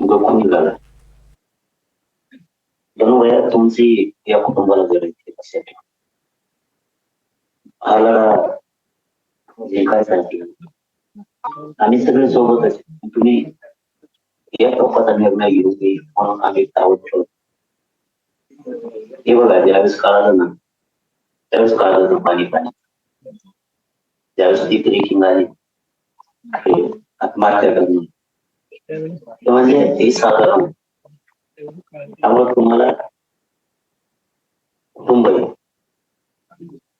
गप्पा निघाला वयात तुमची या कुटुंबाला गरज आहे? कशासाठी हा लढा म्हणजे जिंकायसाठी आम्ही सगळे सोबतच तुम्ही या टोकाचा निर्णय घेऊ नये म्हणून आम्ही सावध ठेवतो हे बघा ज्यावेळेस कळालं ना त्यावेळेस कळालं ना पाणी पाणी. त्यावेळेस ती ब्रेकिंग आली हे आत्महत्या करणं. ते म्हणजे हे त्यामुळे तुम्हाला कुटुंब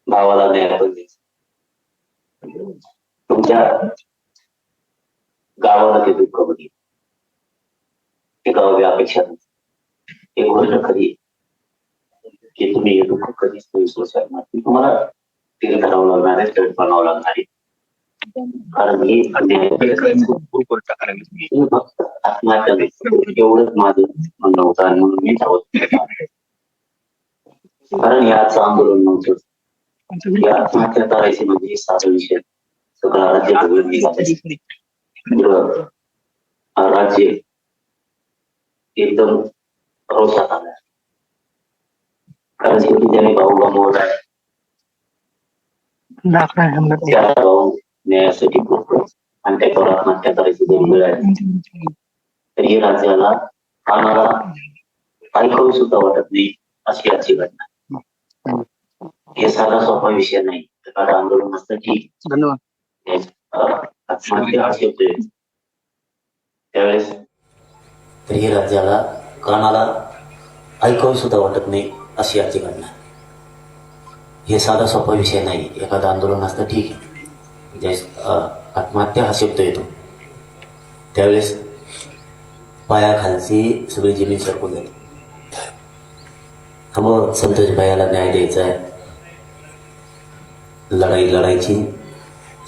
भावाला न्याय पाहिजे तुमच्या गावाला ते दुःख बघितलं ते गावाची अपेक्षा एक गोष्ट खरी की तुम्ही हे दुःख कधीच तुम्ही सोसायला तुम्हाला ते करावं लागणार आहे तड बनावं लागणार आहे. कारण हे अन्याय फक्त आत्महत्या एवढंच माझं म्हणणं होतं आणि म्हणून मी धावत. कारण आंदोलन नव्हतं. ही आत्महत्या करायची म्हणजे साधा विषय. सगळा राज्य हा राज्य एकदम रोषात आला. कारण शेवटी ज्याने भाऊ गमावला. आहे. भाऊ न्यायासाठी करतो आणि त्याच्यावर आत्महत्या करायची जरी वेळ आहे तर हे राज्याला आम्हाला ऐकावं सुद्धा वाटत नाही अशी आजची घटना हे साधा सोपा विषय नाही एखादं आंदोलन असतं की आत्महत्या. त्यावेळेस तर हे राज्याला कानाला ऐकावं सुद्धा वाटत नाही अशी आजची घटना. हे साधा सोपा विषय नाही एखादं आंदोलन असतं ठीक आहे ज्यावेळेस आत्महत्या हा शब्द येतो. त्यावेळेस पायाखालची सगळी जमीन सरकून जाते त्यामुळं संतोष भायाला न्याय द्यायचा आहे. लढाई लढायची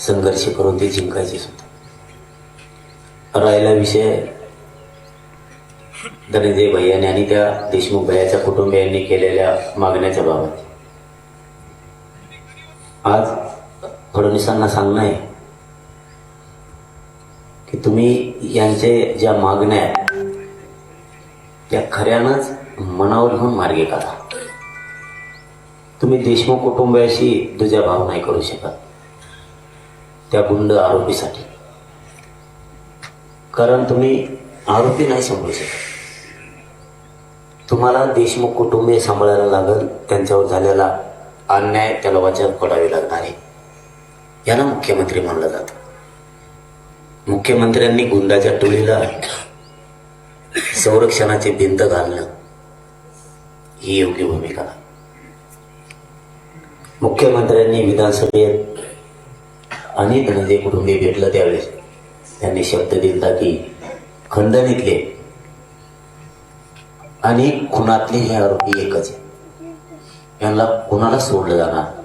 संघर्ष करून ते जिंकायचे सुद्धा. राहिला विषय धनंजय भैयाने आणि त्या देशमुख भैयाच्या कुटुंबियांनी केलेल्या मागण्याच्या बाबत. आज फडणवीसांना सांगणं आहे की तुम्ही यांचे ज्या मागण्या आहेत त्या खऱ्यानंच मनावर घेऊन मार्गे काढा. तुम्ही देशमुख कुटुंबियाशी दुजा भाव नाही करू शकत. त्या गुंड आरोपीसाठी. कारण तुम्ही आरोपी नाही सांभाळू शकत. तुम्हाला देशमुख कुटुंबीय सांभाळायला लागल त्यांच्यावर झालेला अन्याय त्याला वचन पडावे लागणार आहे. यांना मुख्यमंत्री मानलं जातं. मुख्यमंत्र्यांनी गुंडाच्या टोळीला संरक्षणाची भिंत घालणं ही योग्य भूमिका. मुख्यमंत्र्यांनी विधानसभेत अनेक धनंजय कुटुंबी भेटलं त्यावेळेस. त्यांनी शब्द दिला की खंडणीतले अनेक खुनातले हे आरोपी एकच आहे. यांना कुणाला सोडलं जाणार?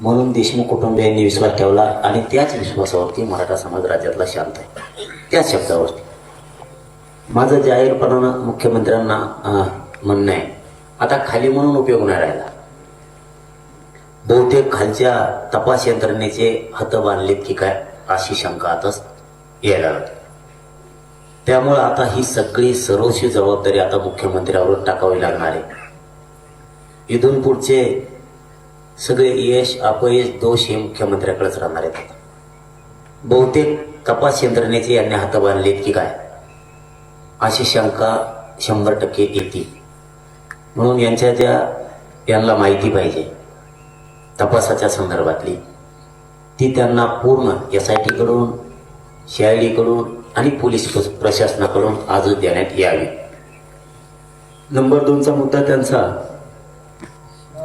म्हणून देशमुख कुटुंबियांनी विश्वास ठेवला आणि त्याच विश्वासावरती मराठा समाज राज्यातला शांत आहे. त्याच शब्दावरती. माझं जाहीरपणानं मुख्यमंत्र्यांना म्हणणं आहे. आता खाली म्हणून उपयोग नाही राहिला. बहुतेक खालच्या तपास यंत्रणेचे हात बांधलेत की काय अशी शंका आताच यायला लागली. त्यामुळं आता ही सगळी सर्वस्वी जबाबदारी आता मुख्यमंत्र्यावर टाकावी लागणार आहे. इथून पुढचे सगळे यश अपयश दोष हे मुख्यमंत्र्याकडेच राहणार आहेत. आता. बहुतेक तपास यंत्रणेचे यांनी हात बांधलेत की काय? अशी शंका शंभर टक्के येते म्हणून यांच्या ज्या यांना माहिती पाहिजे तपासाच्या संदर्भातली. ती त्यांना पूर्ण एस आय टीकडून सी आय डीकडून आणि पोलीस प्रशासनाकडून आजच देण्यात यावी. नंबर दोनचा मुद्दा त्यांचा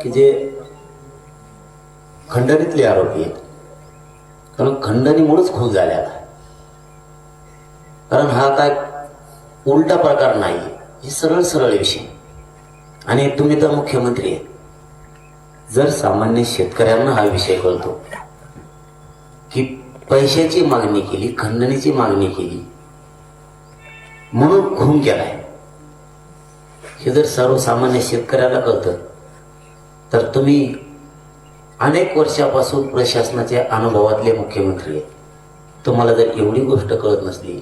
की जे खंडणीतले आरोपी आहेत. कारण खंडणीमुळेच खून झालेला कारण हा काय उलटा प्रकार नाही हे सरळ सरळ विषय. आणि तुम्ही तर मुख्यमंत्री आहे जर सामान्य शेतकऱ्यांना हा विषय कळतो की पैशाची मागणी केली खंडणीची मागणी केली म्हणून खून केलाय. हे जर सर्वसामान्य शेतकऱ्याला कळतं तर तुम्ही अनेक वर्षापासून प्रशासनाच्या अनुभवातले मुख्यमंत्री आहेत. तुम्हाला जर एवढी गोष्ट कळत नसली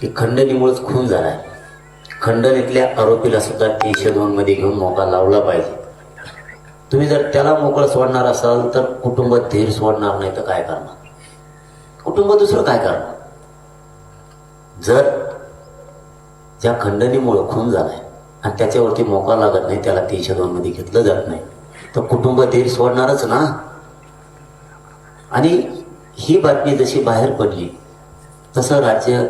की खंडणीमुळेच खून झाला आहे खंडणीतल्या आरोपीला सुद्धा तीनशे दोन मध्ये घेऊन मोका लावला पाहिजे. तुम्ही जर त्याला मोकळं सोडणार असाल तर कुटुंब धीर सोडणार नाही तर काय करणार? कुटुंब दुसरं काय करणार? जर ज्या खंडणीमुळं खून झालाय आणि त्याच्यावरती मोका लागत नाही त्याला तीनशे दोन मध्ये घेतलं जात नाही तर कुटुंब धीर सोडणारच ना. आणि ही बातमी जशी बाहेर पडली तसं राज्य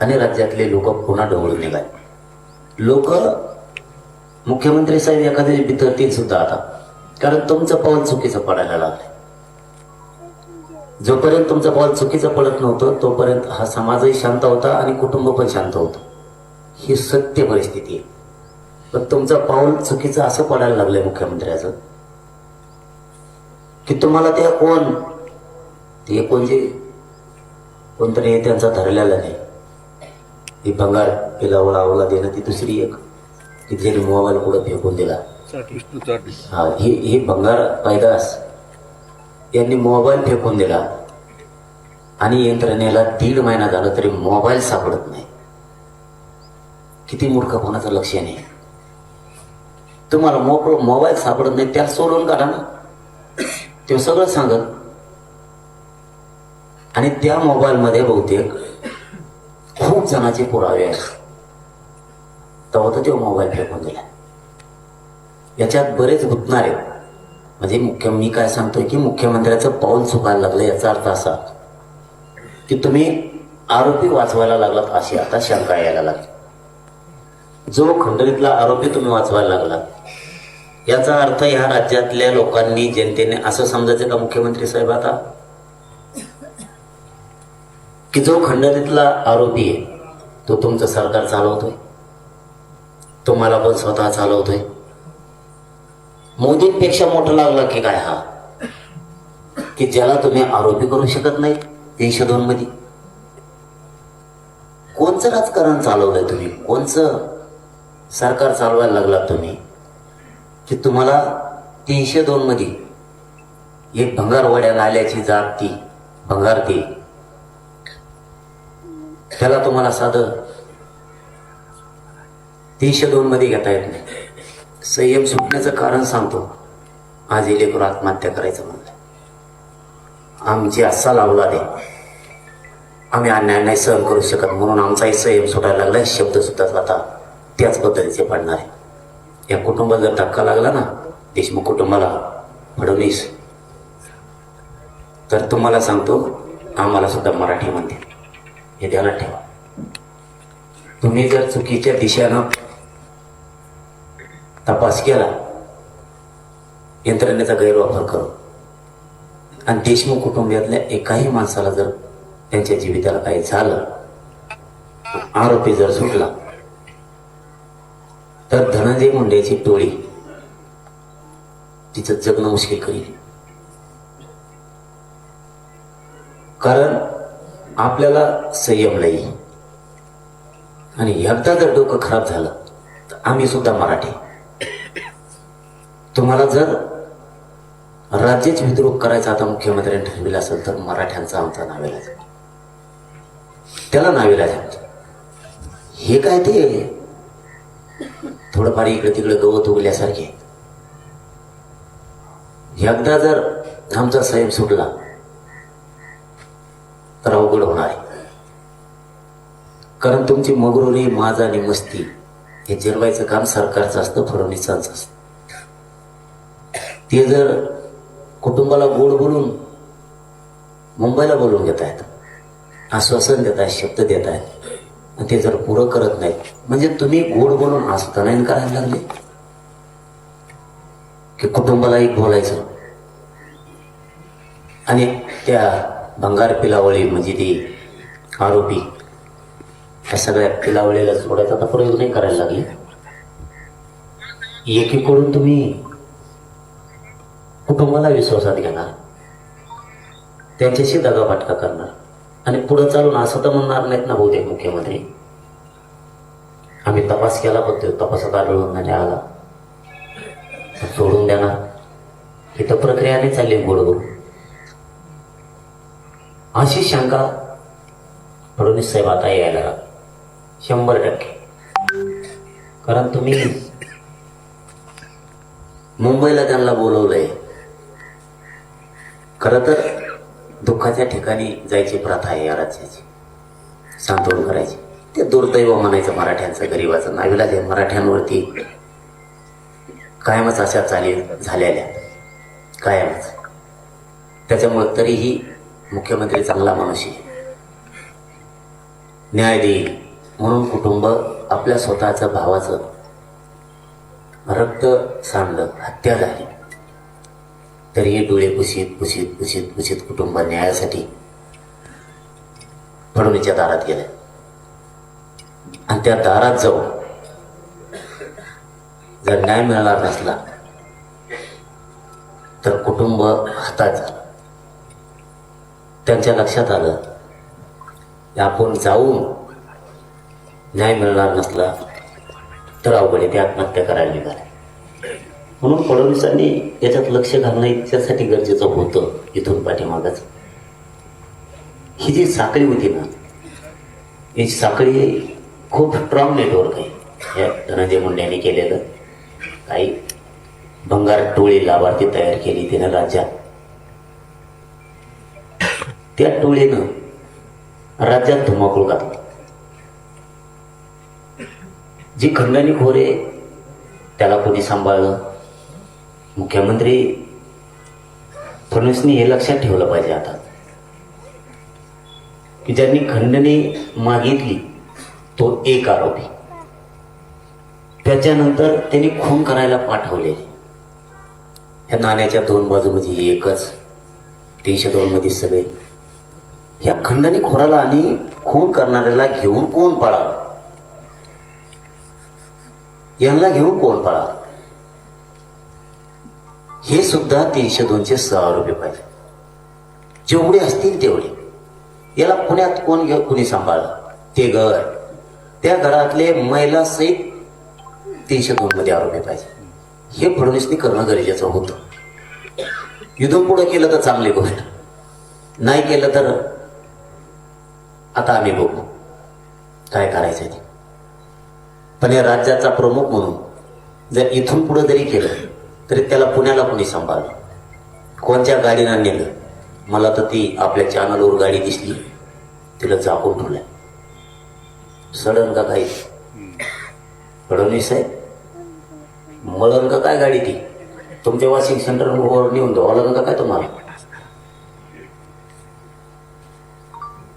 आणि राज्यातले लोक पुन्हा ढवळून निघाले. लोक मुख्यमंत्री साहेब एखाद्या बिथरतील सुद्धा आता कारण तुमचं पाऊल चुकीचं पडायला लागलं जोपर्यंत तुमचं पाऊल चुकीचं पडत नव्हतं तोपर्यंत हा समाजही शांत होता आणि कुटुंब पण शांत होतं. ही सत्य परिस्थिती आहे. पण तुमचं पाऊल चुकीचं असं पडायला लागलंय मुख्यमंत्र्याचं. की तुम्हाला त्या कोण ते कोण जे कोणतरी हे त्यांचा ठरलेला नाही. ती भंगार पिलावळा आवला देणं ती दुसरी एक. की ज्याने मोबाईल पुढे फेकून दिला. हा ही ही भंगार पैदास यांनी मोबाईल फेकून दिला. आणि यंत्रणेला दीड महिना झाला तरी मोबाईल सापडत नाही. किती मूर्खपणाचं लक्ष नाही. तुम्हाला मोकळ मोबाईल सापडत नाही त्याला सोडून काढा ना. ते सगळं सांगत. आणि त्या मोबाईलमध्ये बहुतेक खूप जणांचे पुरावे आहेत. तेव्हा तर तो मोबाईल फेकून दिला. याच्यात बरेच गुंतणारे म्हणजे मुख्य मी काय सांगतोय की मुख्यमंत्र्याचं पाऊल चुकायला लागलं याचा अर्थ असा की तुम्ही आरोपी वाचवायला लागलात अशी आता शंका यायला लागली. जो खंडणीतला आरोपी तुम्ही वाचवायला लागला. याचा अर्थ ह्या राज्यातल्या लोकांनी जनतेने असं समजायचं का मुख्यमंत्री साहेब आता? की जो खंडणीतला आरोपी आहे तो तुमचं सरकार चालवतोय? तुम्हाला पण स्वतः चालवतोय? मोदींपेक्षा मोठं लागलं की काय हा? की ज्याला तुम्ही आरोपी करू शकत नाही तीनशे दोन मध्ये कोणचं राजकारण चालवलंय तुम्ही? कोणचं सरकार चालवायला लागला तुम्ही की तुम्हाला तीनशे दोन मध्ये एक भंगारवाड्या नाल्याची जात ती भंगार ती. त्याला तुम्हाला साधं तीनशे दोन मध्ये घेता येत नाही. संयम सुटण्याचं कारण सांगतो. आज हे आत्महत्या करायचं म्हणलं. आमची असा लावला दे आम्ही अन्याय नाही सहन करू शकत म्हणून आमचाही संयम सुटायला लागलाय शब्द सुद्धा आता त्याच पद्धतीचे पडणार आहे. या कुटुंबाला जर धक्का लागला ना देशमुख कुटुंबाला फडणवीस तर तुम्हाला सांगतो आम्हाला सुद्धा मराठी म्हणते हे ध्यानात ठेवा. तुम्ही जर चुकीच्या दिशेनं तपास केला यंत्रणेचा गैरवापर करू. आणि देशमुख कुटुंबियातल्या एकाही माणसाला जर त्यांच्या जीविताला काही झालं आरोपी जर सुटला तर धनंजय मुंडेची टोळी. तिचं जगणं मुश्किल करील. कारण आपल्याला संयम नाही. आणि एकदा जर डोकं खराब झालं तर आम्ही सुद्धा मराठी. तुम्हाला जर राज्यच विद्रोह करायचा आता मुख्यमंत्र्यांनी ठरविला असेल तर मराठ्यांचा आमचा नावेलाज त्याला नावेला हे काय ते? थोडंफार इकडे तिकडे गवत उगल्यासारखे. एकदा जर आमचा संयम सुटला तर अवघड होणार आहे. कारण तुमची मगरुरी माज आणि मस्ती हे जिरवायचं काम सरकारचं असतं फडणवीसांचं असतं. ते जर कुटुंबाला गोड बोलून मुंबईला बोलून घेत आहेत आश्वासन देत आहेत शब्द देत आहेत ते जर पुरं करत नाहीत म्हणजे तुम्ही गोड बोलून असताना करायला लागले? की कुटुंबाला एक बोलायचं? आणि त्या भंगार पिलावळी म्हणजे ती आरोपी या सगळ्या पिलावळीला सोडायचा आता प्रयोग नाही करायला लागले? एकीकडून तुम्ही कुटुंबाला विश्वासात घेणार त्यांच्याशी दगाफटका करणार. आणि पुढं चालून असं तर म्हणणार नाहीत ना बहुतेक मुख्यमंत्री. आम्ही तपास केला पण तो तपासात आढळून नाही आला. तर सोडून देणार. इथं प्रक्रिया नाही चालली बरोबर अशी शंका फडणवीस साहेब आता यायला शंभर टक्के. कारण तुम्ही मुंबईला त्यांना बोलवलंय. खरं तर दुःखाच्या ठिकाणी जायची प्रथा आहे या राज्याची. सांत्वन करायची. ते दुर्दैव म्हणायचं मराठ्यांचं गरीबाचं. नाविला ते मराठ्यांवरती कायमच अशा चाली झालेल्या. कायमच. त्याच्यामुळे तरीही मुख्यमंत्री चांगला माणूस आहे. न्याय देईल. म्हणून कुटुंब आपल्या स्वतःचं भावाचं रक्त सांडलं हत्या झाली. तरीही डोळे पुशीत पुशीत पुशीत पुशीत कुटुंब न्यायासाठी फडणवीसच्या दारात गेले. आणि त्या दारात जाऊन जर न्याय मिळणार नसला तर कुटुंब हातात झालं. त्यांच्या लक्षात आलं की आपण जाऊन न्याय मिळणार नसला तर अवघड आहे ते आत्महत्या करायला निघाले. म्हणून फडणवीसांनी याच्यात लक्ष घालणं इतक्यासाठी गरजेचं होतं इथून पाठीमागच. ही जी साखळी होती ना ही साखळी खूप स्ट्रॉंग नेटवर्क आहे. या धनंजय मुंडेंनी केलेलं. काही भंगार टोळी लाभार्थी तयार केली तिनं राज्यात. त्या टोळीनं राज्यात धुमाकूळ घातला. जी खंडणी खोरे त्याला कोणी सांभाळलं? मुख्यमंत्री फडणवीसनी हे लक्षात ठेवलं पाहिजे आता. की ज्यांनी खंडणी मागितली तो एक आरोपी. त्याच्यानंतर त्यांनी खून करायला पाठवले. ह्या नाण्याच्या दोन बाजूमध्ये एकच तीनशे दोनमध्ये सगळे. ह्या खंडणी खोराला आणि खून करणाऱ्याला घेऊन कोण पळावं यांना घेऊन कोण पळावं हे सुद्धा तीनशे दोनशे सहा रुपये पाहिजे. जेवढे असतील तेवढे. याला पुण्यात कोण घेऊ कुणी सांभाळलं? ते घर. त्या घरातले महिला सहित तीनशे दोन मध्ये आरोपी पाहिजे. हे फडणवीसनी करणं गरजेचं होतं. युद्ध पुढं केलं तर चांगली गोष्ट. नाही केलं तर आता आम्ही बघू. काय करायचं ते. पण या राज्याचा प्रमुख म्हणून जर इथून पुढं जरी केलं तरी त्याला पुण्याला कोणी सांभाळलं? कोणत्या गाडीनं नेलं? मला तर ती आपल्या चॅनलवर गाडी दिसली. तिला झाकून ठेवलंय. सडन का काही? फडणवीस आहे मळण का काय गाडी ती? तुमच्या वॉशिंग सेंटरवर नेऊन द्यावं का काय तुम्हाला?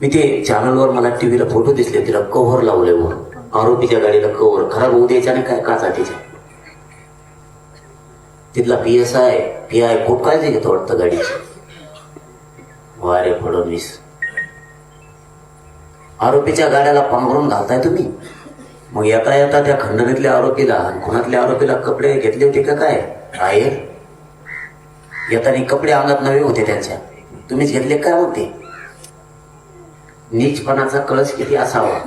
मी ते चॅनलवर मला टीव्हीला फोटो दिसले तिला कव्हर लावले वर आरोपीच्या गाडीला कव्हर खराब होऊ द्यायचा नाही काय? काचा तिच्या तिथला P S I P I खूप काळजी घेतो वाटतं गाडीची. वारे फडणवीस. आरोपीच्या गाड्याला पांघरून घालताय तुम्ही? मग येता येता त्या खंडणीतल्या आरोपीला खुनातल्या आरोपीला कपडे घेतले होते का काय? आहे येताना कपडे अंगात नवे होते त्यांच्या. तुम्हीच घेतले काय होते? नीचपणाचा कळस किती असावा.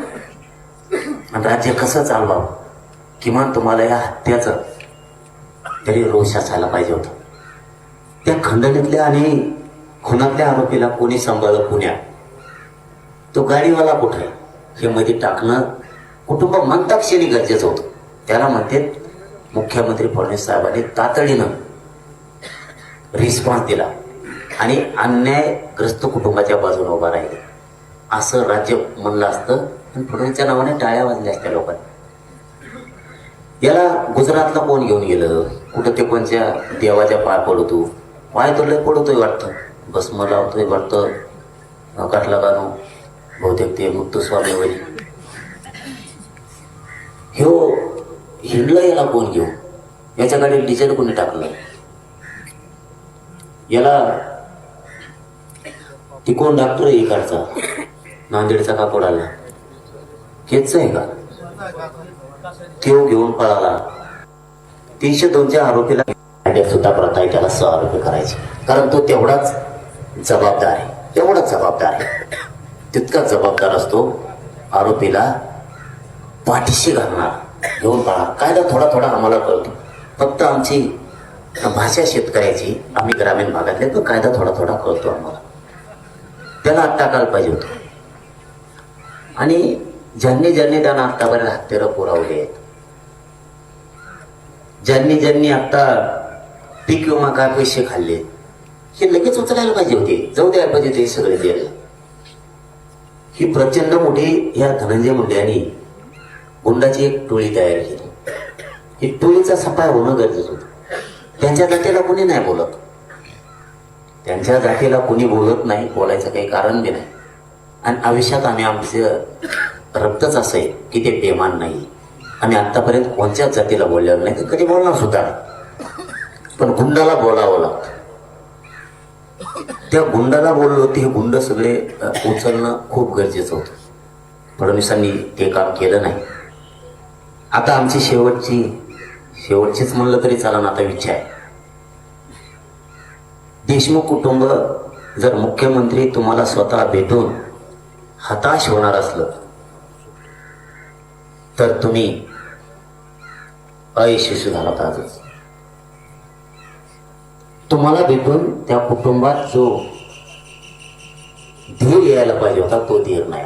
आणि राज्य कसं चालवावं? किमान तुम्हाला या हत्याचं तरी रोष असायला पाहिजे होतं. त्या खंडणीतल्या आणि खुनातल्या आरोपीला कोणी सांभाळलं? पुण्यात तो गाडीवाला कुठे? आहे हे मध्ये टाकणं कुटुंब म्हणताक्षणी गरजेचं होतं. त्याला म्हणते मुख्यमंत्री फडणवीस साहेबांनी तातडीनं रिस्पॉन्स दिला आणि अन्यायग्रस्त कुटुंबाच्या बाजूने उभा राहिले. असं राज्य म्हणलं असतं पण फडणवीसच्या नावाने टाळ्या वाजल्या असत्या लोकांनी. याला गुजरातला कोण घेऊन गेलं? कुठं ते कोणत्या देवाच्या पाय पडतो. पाय तर लय पडतोय वाटतं. भस्म लावतोय वाटतं. काटला गाणं. बहुतेक ते मुक्तस्वामी वरी ह्यो हिंडलं याला कोण घेऊ याच्याकडे डिझेल कोणी टाकलं? याला ती कोण डॉक्टर आहे इकडचा? नांदेडचा का पडाला हेच आहे का? ठेव घेऊन पळाला. तीनशे दोनच्या आरोपीला सुद्धा प्रथा आहे त्याला सहा आरोपी करायचे. कारण तो तेवढाच जबाबदार आहे. तेवढाच जबाबदार आहे. तितकाच जबाबदार असतो. आरोपीला पाठीशी घालणार घेऊन पळा कायदा थोडा थोडा आम्हाला कळतो. फक्त आमची भाषा शेतकऱ्याची आम्ही ग्रामीण भागातले तो कायदा थोडा थोडा कळतो आम्हाला. त्याला आत्ता टाकायला पाहिजे होतं. आणि ज्यांनी ज्यांनी त्यांना आतापर्यंत हत्यारं पुरवले आहेत ज्यांनी ज्यांनी आता पीक विमा काय पैसे खाल्ले हे लगेच उचलायला पाहिजे होते. जाऊ द्यायला पाहिजे ते सगळे द्यायला ही प्रचंड मोठी या धनंजय मुंडे यांनी गुंडाची एक टोळी तयार केली. ही टोळीचा सफाय होणं गरजेचं होतं. त्यांच्या जातीला कोणी नाही बोलत. त्यांच्या जातीला कोणी बोलत नाही बोलायचं काही कारण बी नाही. आणि आयुष्यात आम्ही आमचं रक्तच असं आहे की ते बेमान नाही. आम्ही आतापर्यंत कोणत्याच जातीला बोललेलं नाही तर कधी बोलणार सुद्धा पण गुंडाला बोलावं लागतं. त्या गुंडाला बोललो होते हे गुंड सगळे उचलणं खूप गरजेचं होतं. फडणवीसांनी ते काम केलं नाही. आता आमची शेवटची शेवटचीच म्हणलं तरी चालन आता इच्छा आहे. देशमुख कुटुंब जर मुख्यमंत्री तुम्हाला स्वतः भेटून हताश होणार असलं तर तुम्ही अयशस्वी झालात आजच तुम्हाला भेटून त्या कुटुंबात जो धीर यायला पाहिजे होता तो धीर नाही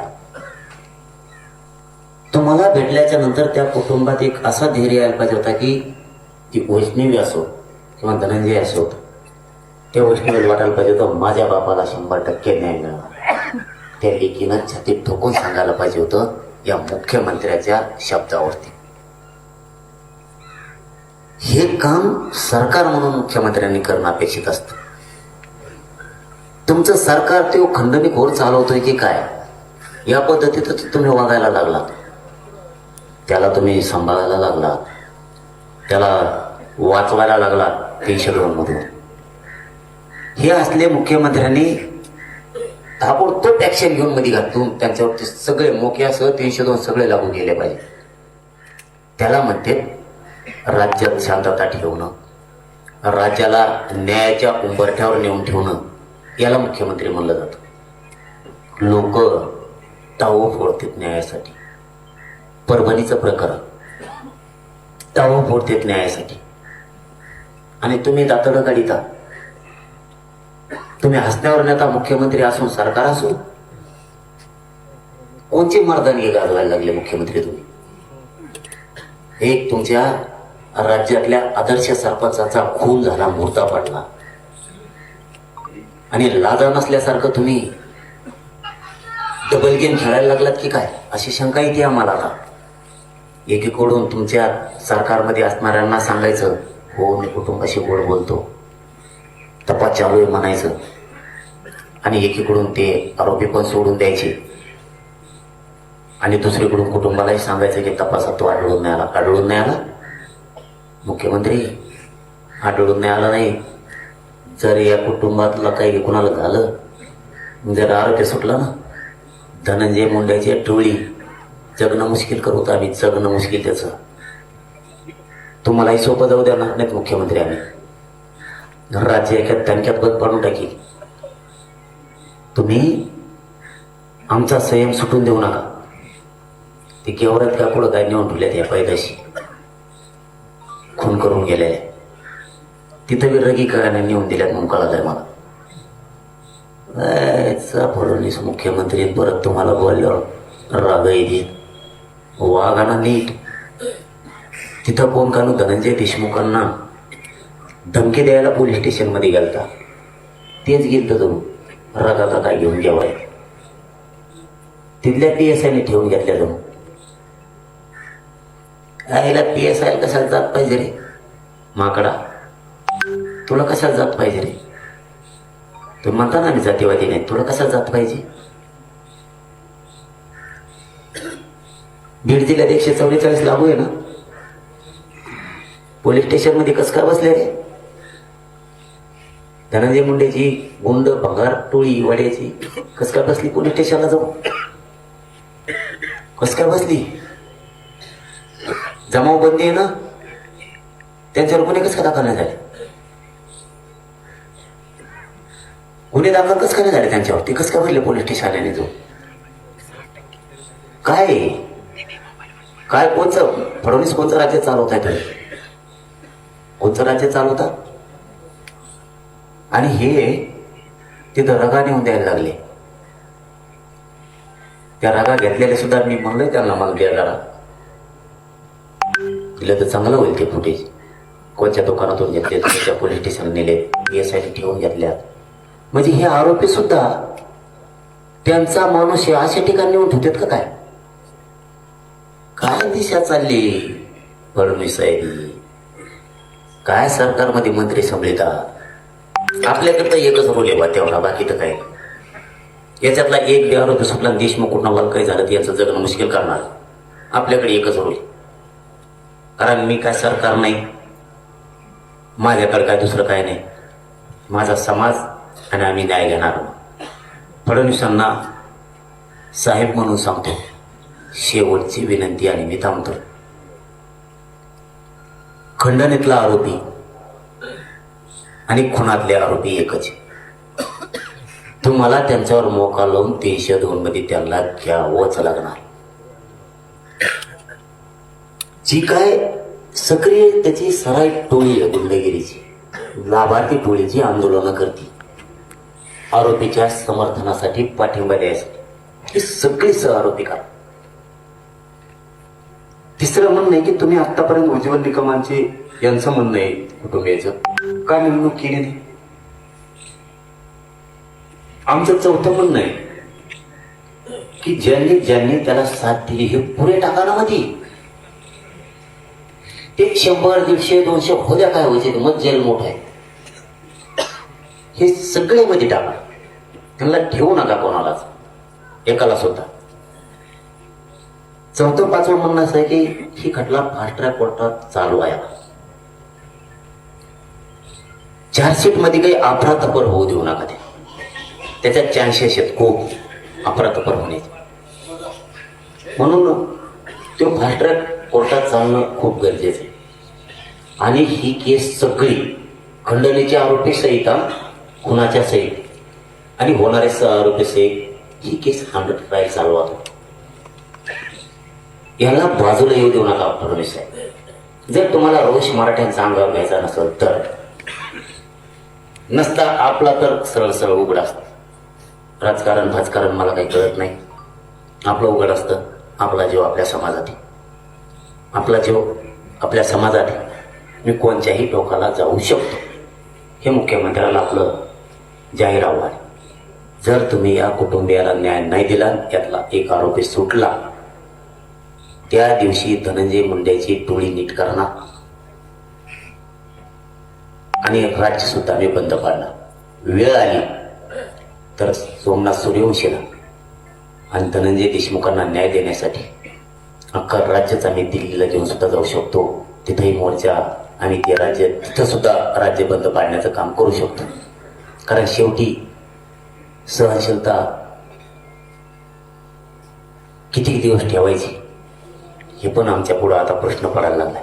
तुम्हाला भेटल्याच्या नंतर त्या कुटुंबात एक असा धैर्य यायला पाहिजे होता की ती वैष्णवी असो किंवा धनंजय असो त्या वैष्णवीला वाटायला पाहिजे होतं माझ्या बापाला शंभर टक्के न्याय मिळणार त्या लेकीनं छातीत ठोकून सांगायला पाहिजे होतं या मुख्यमंत्र्याच्या शब्दावरती. हे काम सरकार म्हणून मुख्यमंत्र्यांनी करणं अपेक्षित असतं. तुमचं सरकार ते खंडणीखोर चालवतोय की काय? या पद्धतीतच तुम्ही वागायला लागलात. त्याला तुम्ही सांभाळायला लागलात. त्याला वाचवायला लागलात तीनशे दोन मधून हे असले मुख्यमंत्र्यांनी ताबडतोब ऍक्शन घेऊन मध्ये घालून त्यांच्यावरती सगळे मोक्यासह तीनशे दोन सगळे लागून गेले पाहिजे. त्याला म्हणते राज्यात शांतता ठेवणं राज्याला न्यायाच्या उंबरठ्यावर नेऊन ठेवणं याला मुख्यमंत्री म्हणलं जातं. लोक तावो फोडतात न्यायासाठी. परभणीचं प्रकरण. तावो फोडतात न्यायासाठी. आणि तुम्ही दातडं काढिता. तुम्ही हसण्यावर नेता मुख्यमंत्री असून सरकार असून कोणची मर्दानगी गाजवायला लागले मुख्यमंत्री तुम्ही? एक तुमच्या राज्यातल्या आदर्श सरपंचाचा खून झाला मुर्ता पडला. आणि लाजा नसल्यासारखं तुम्ही डबल गेम खेळायला लागलात की काय? अशी शंका येते आम्हाला आता. एकीकडून तुमच्या सरकारमध्ये असणाऱ्यांना सांगायचं हो मी कुटुंबाशी गोड बोलतो. तपास चालू आहे म्हणायचं. आणि एकीकडून ते आरोपी पण सोडून द्यायचे. आणि दुसरीकडून कुटुंबालाही सांगायचं की तपासात तो आढळून नाही आला. आढळून नाही आला? मुख्यमंत्री आढळून नाही आला नाही. जर या कुटुंबातलं काही कुणाला झालं जर आरोग्य सुटलं ना धनंजय मुंड्याची टोळी जगणं मुश्किल करू आम्ही जगणं मुश्किल त्याचं. तुम्हालाही सोपं जाऊ द्या ना नाहीत मुख्यमंत्री आम्ही. राज्य एका टणक्यात बंद पाडून टाकी तुम्ही आमचा संयम सुटून देऊ नका. ते केवढ्यात का पुढं काय नेऊन ठेवल्यात या पैदाशी? खून करून गेलेले. तिथं बी रगी काय नेऊन दिल्यात म्हणून कळत आहे मला फडणवीस मुख्यमंत्री परत तुम्हाला बोलल्यावर राग येतील वाघाना नीट. तिथं कोण कानू? धनंजय देशमुखांना धमकी द्यायला पोलीस स्टेशनमध्ये गेलता. तेच गेलं तुम्ही. रागाचा काय घेऊन जेवाय? तिथल्या पी एस आयने ठेवून घेतल्या जाऊन आईला पी एस आय कशाला जात पाहिजे रे? माकडा तुला कशाला जात पाहिजे रे? तुम्ही म्हणता ना मी जातीवादी नाही तुला कशाला जात पाहिजे? बीड जिल्ह्यात एकशे चौवेचाळीस लागू आहे ना? पोलीस स्टेशनमध्ये कस काय बसले रे? धनंजय मुंडेची गुंड भंगार टोळी वाड्याची. कस काय बसली पोलीस स्टेशनला जाऊ कस काय बसली? जमावबंदी आहे ना? त्यांच्यावर गुन्हे कस का दाखल नाही झाले? गुन्हे दाखल कस काय झाले झाले त्यांच्यावरती? कस काय भरले पोलीस स्टेशनला आल्याने काय? काय कोणचं? फडणवीस कोणचं राज्य चालवत आहे तुम्ही कोणचं राज्य चालवता? आणि हे तिथं रगा नेऊन द्यायला लागले. त्या रागा घेतलेल्या सुद्धा मी म्हणलोय त्यांना मला द्या जरा. दिलं तर चांगलं होईल ते फुटेज कोणत्या दुकानातून घेतले कोणत्या पोलीस स्टेशन नेले एस आय ठेवून घेतल्या म्हणजे हे आरोपी सुद्धा त्यांचा माणूस हे अशा ठिकाणी नेऊन ठेवतात का काय? काय दिशा चालली? फडणवीस साहेब. काय सरकारमध्ये मंत्री संभळतात आपल्याकडं एकच रोल आहे बा तेवढा बाकी तर काय याच्यातला एक व्यवहार होतो सुटला देशमुख कुणाला काही झालं तर याचं जगणं मुश्किल करणार. आपल्याकडे एकच रोल. कारण मी काय सरकार नाही. माझ्याकडे काय दुसरं काय नाही. माझा समाज आणि आम्ही न्याय घेणार. फडणवीसांना साहेब म्हणून सांगतो शेवटची विनंती आणि मी थांबतो. खंडणीतला आरोपी आणि खुनातले आरोपी एकच. तुम्हाला त्यांच्यावर मोका लावून तीनशे दोन मध्ये त्यांना घ्यावंच लागणार. जी काय सक्रिय त्याची सराई टोळी आहे गुंडगिरीची. लाभार्थी टोळीची आंदोलनं करते. आरोपीच्या समर्थनासाठी पाठिंबा द्यायसाठी ही सगळी सह आरोपी करा तिसरं म्हणणं आहे की तुम्ही आतापर्यंत उज्ज्वल निकमांचे यांचं म्हणणं आहे कुटुंबियाचं. का निवडणूक केली नाही? आमचं चौथं म्हणणं आहे की ज्यांनी ज्यांनी त्याला साथ दिली हे पुरे टाका ना मध्ये ते शंभर दीडशे दोनशे होद्या काय व्हायचे मग जेल मोठ आहे. हे सगळे मध्ये टाका. त्यांना ठेवू नका कोणालाच. एकाला सुद्धा चौथं पाचवं म्हणणं असं आहे की ही खटला फास्ट ट्रॅक कोर्टात चालू आहे. चार्जशीटमध्ये काही अफरातफर होऊ देऊ नका ते. त्याच्यात चान्सेस आहेत खूप अफरातफर होण्याचे म्हणून तो फास्ट ट्रॅक कोर्टात चालणं खूप गरजेचं आहे. आणि ही केस सगळी खंडणीचे आरोपी सहित खुनाच्या सहित आणि होणारे आरोपी सहित ही केस हंड्रेड ट्रायल चालवा याला बाजूला येऊ देऊ नका फडणवीस साहेब. जर तुम्हाला रोष मराठ्यांचा अंगावर घ्यायचा नसेल तर नसता आपला तर सरळ सरळ उघड असत. राजकारण भाजकारण मला काही कळत नाही. आपलं उघड असतं आपला जीव आपल्या समाजात आपला जीव आपल्या समाजात मी कोणत्याही टोकाला जाऊ शकतो. हे मुख्यमंत्र्याला आपलं जाहीर आव्हान जर तुम्ही या कुटुंबियाला न्याय नाही दिला यातला एक आरोपी सुटला त्या दिवशी धनंजय मुंड्याची टोळी नीट करणार. आणि राज्य सुद्धा मी बंद पाडणार. वेळ आली तर सोमनाथ सूर्यवंशीला आणि धनंजय देशमुखांना न्याय देण्यासाठी अख्खा राज्यच आम्ही दिल्लीला घेऊन सुद्धा जाऊ शकतो. तिथेही मोर्चा आणि ते राज्य तिथं सुद्धा राज्य बंद पाडण्याचं काम करू शकतो. कारण शेवटी सहनशीलता किती दिवस ठेवायची? हे पण आमच्या पुढं आता प्रश्न पडायला लागलाय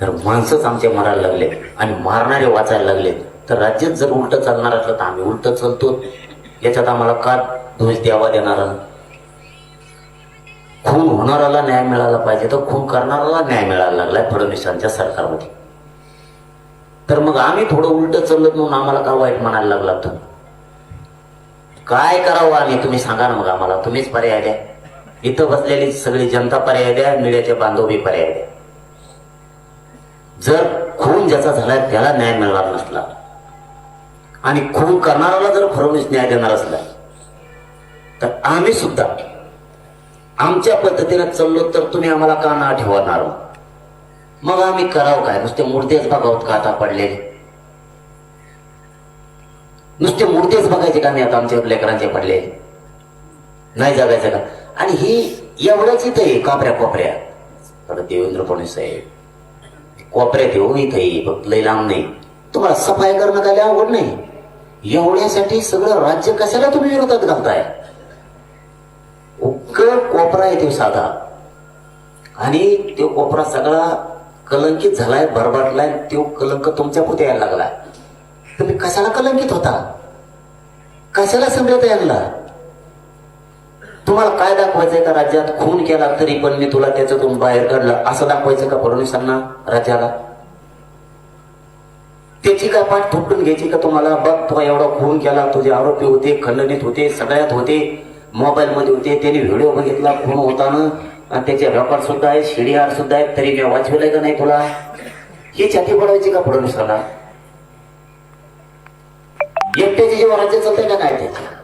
जर माणसंच आमचे मारायला लागले आणि मारणारे वाचायला लागले. तर राज्यात जर उलट चालणार असलं तर आम्ही उलट चालतो. याच्यात आम्हाला का दोष द्यावा देणारा? खून होणाराला न्याय मिळाला पाहिजे. तर खून करणाराला न्याय मिळायला लागलाय फडणवीसांच्या सरकारमध्ये. तर मग आम्ही थोडं उलट चाललं म्हणून आम्हाला का वाईट म्हणायला लागला तुम्ही काय करावं आम्ही? तुम्ही सांगा ना मग आम्हाला. तुम्हीच पर्याय द्या. इथं बसलेली सगळी जनता पर्याय द्या मीडियाचे बांधवबी पर्याय द्या. जर खून ज्याचा झालाय त्याला न्याय मिळणार नसला. आणि खून करणाराला जर फडणवीस न्याय देणार असला तर आम्ही सुद्धा आमच्या पद्धतीने चाललो तर तुम्ही आम्हाला का ना ठेवणार? मग आम्ही करावं काय? नुसते मूर्तीच बघावत का आता पडले? नुसते मूर्तीच बघायचे का नाही आता आमच्या लेकरांचे पडले? नाही जगायचं का? आणि ही एवढ्याच इथे कापऱ्या कोपऱ्या. देवेंद्र फडणवीस साहेब कोपऱ्यात येऊ इथं फक्त लई लांब नाही. तुम्हाला सफाई करणं काही आवड नाही. एवढ्यासाठी सगळं राज्य कशाला तुम्ही विरोधात घालताय? उक्कळ कोपरा आहे तो साधा. आणि तो कोपरा सगळा कलंकित झालाय भरभटलाय तो कलंक तुमच्यापुढे यायला लागलाय. तुम्ही कशाला कलंकित होता? कशाला समजत यांना? तुम्हाला काय दाखवायचंय का राज्यात? खून केला तरी पण मी तुला त्याच्यातून बाहेर काढलं. असं दाखवायचं का फडणवीसांना राज्याला? त्याची काय पाठ फुटून घ्यायची का तुम्हाला? बघ तो एवढा खून केला तुझे आरोपी होते खंडणीत होते सगळ्यात होते मोबाईलमध्ये होते त्याने व्हिडिओ बघितला खून होताना. आणि त्याचे रेकॉर्ड सुद्धा आहे सीडीआर सुद्धा आहे तरी मी वाचवलंय का नाही तुला? ही छाती पडवायची का पुढे एकट्याची जेव्हा राज्य चालतंय का काय त्याची?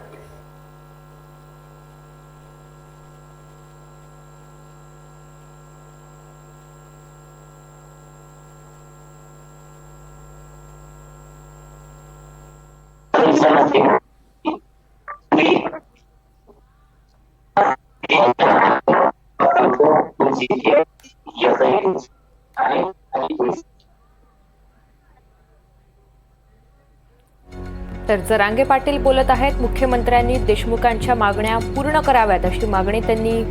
तर जरांगे पाटील बोलत आहेत मुख्यमंत्र्यांनी देशमुखांच्या मागण्या पूर्ण कराव्यात अशी मागणी त्यांनी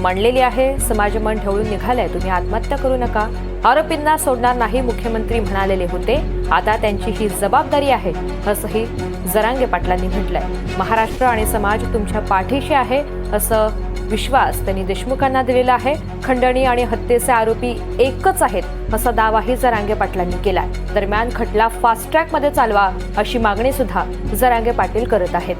मांडलेली आहे. समाजमन ढवळून निघालंय तुम्ही आत्महत्या करू नका. आरोपींना सोडणार नाही मुख्यमंत्री म्हणालेले होते. आता त्यांची ही जबाबदारी आहे असंही जरांगे पाटलांनी म्हटलंय. महाराष्ट्र आणि समाज तुमच्या पाठीशी आहे असं विश्वास त्यांनी देशमुखांना दिलेला आहे. खंडणी आणि हत्येचे आरोपी एकच आहेत असा दावाही जरांगे पाटलांनी केलाय. दरम्यान खटला फास्ट ट्रॅकमध्ये चालवा अशी मागणी सुद्धा जरांगे पाटील करत आहेत.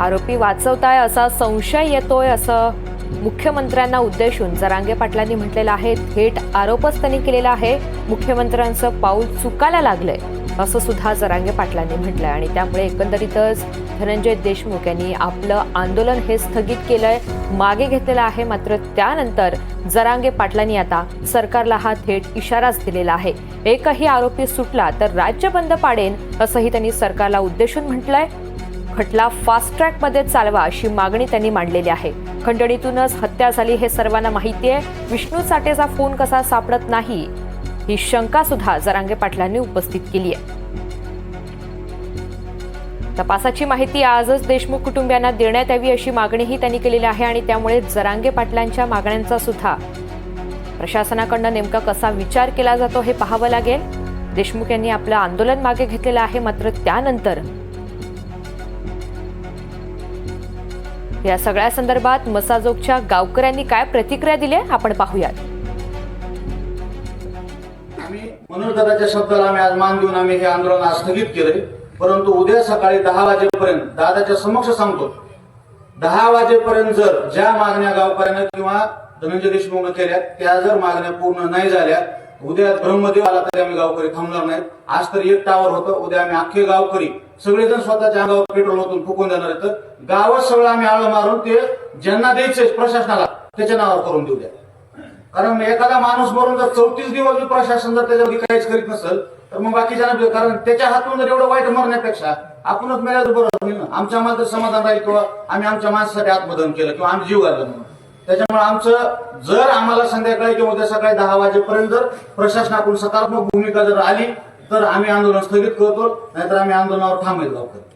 आरोपी वाचवताय असा संशय येतोय असं मुख्यमंत्र्यांना उद्देशून जरांगे पाटलांनी म्हटलेलं आहे थेट आरोपच त्यांनी केलेला आहे. मुख्यमंत्र्यांचं पाऊल चुकायला लागलंय असं सुद्धा जरांगे पाटलांनी म्हटलंय. आणि त्यामुळे एकंदरीतच धनंजय देशमुख यांनी आपलं आंदोलन हे स्थगित केलंय मागे घेतलेलं आहे. मात्र त्यानंतर जरांगे पाटलांनी आता सरकारला हा थेट इशाराच दिलेला आहे. एकही आरोपी सुटला तर राज्य बंद पाडेन असंही त्यांनी सरकारला उद्देशून म्हटलंय. खटला फास्ट ट्रॅकमध्ये चालवा अशी मागणी त्यांनी मांडलेली आहे. खंडणीतूनच हत्या झाली हे सर्वांना माहिती आहे. विष्णू साठेचा फोन कसा सापडत नाही ही शंका सुद्धा जरांगे पाटलांनी उपस्थित केली आहे. तपासाची माहिती आजच देशमुख कुटुंबियांना देण्यात यावी अशी मागणीही त्यांनी केलेली आहे आणि त्यामुळे जरांगे पाटलांच्या मागण्यांचा सुद्धा प्रशासनाकडनं नेमका कसा विचार केला जातो हे पाहावं लागेल. देशमुख यांनी आपलं आंदोलन मागे घेतलेलं आहे मात्र त्यानंतर या सगळ्या संदर्भात मसाजोगच्या गावकऱ्यांनी काय प्रतिक्रिया दिली आपण पाहूयात. आम्ही शब्दाला आम्ही आज मान देऊन आम्ही हे आंदोलन आज स्थगित केलंय. परंतु उद्या सकाळी दहा वाजेपर्यंत दादाच्या समक्ष सांगतो. दहा वाजेपर्यंत जर ज्या मागण्या गावकऱ्यानं किंवा धनंजय देशमुखनं केल्या त्या जर मागण्या पूर्ण नाही झाल्या उद्या ब्रह्मदेव आला तरी आम्ही गावकरी थांबणार नाहीत. आज तर एक टावर होतं. उद्या आम्ही अख्खे गावकरी सगळेजण स्वतःच्या अंगावर पेट्रोल ओतून फुकून देणार तर गावात सगळं आम्ही आळ मारून ते ज्यांना द्यायचे प्रशासनाला त्याच्या नावावर करून देऊ द्या. कारण एखादा माणूस मरून जर चौतीस दिवस प्रशासन जर त्याच्यावर काहीच करीत नसेल तर मग बाकीच्या कारण त्याच्या हातून जर एवढं वाईट मरण्यापेक्षा आपणच मिळालं बरं होईल ना. आमच्या मनात समाधान राहील किंवा आम्ही आमच्या माणसासाठी आत्मदान केलं किंवा आम्ही जीव घाललं म्हणून. त्याच्यामुळे आमचं जर आम्हाला संध्याकाळी किंवा उद्या सकाळी दहा वाजेपर्यंत जर प्रशासनाकडून सकारात्मक भूमिका जर आली तर आम्ही आंदोलन स्थगित करतो नाहीतर आम्ही आंदोलनावर थांबेल लवकर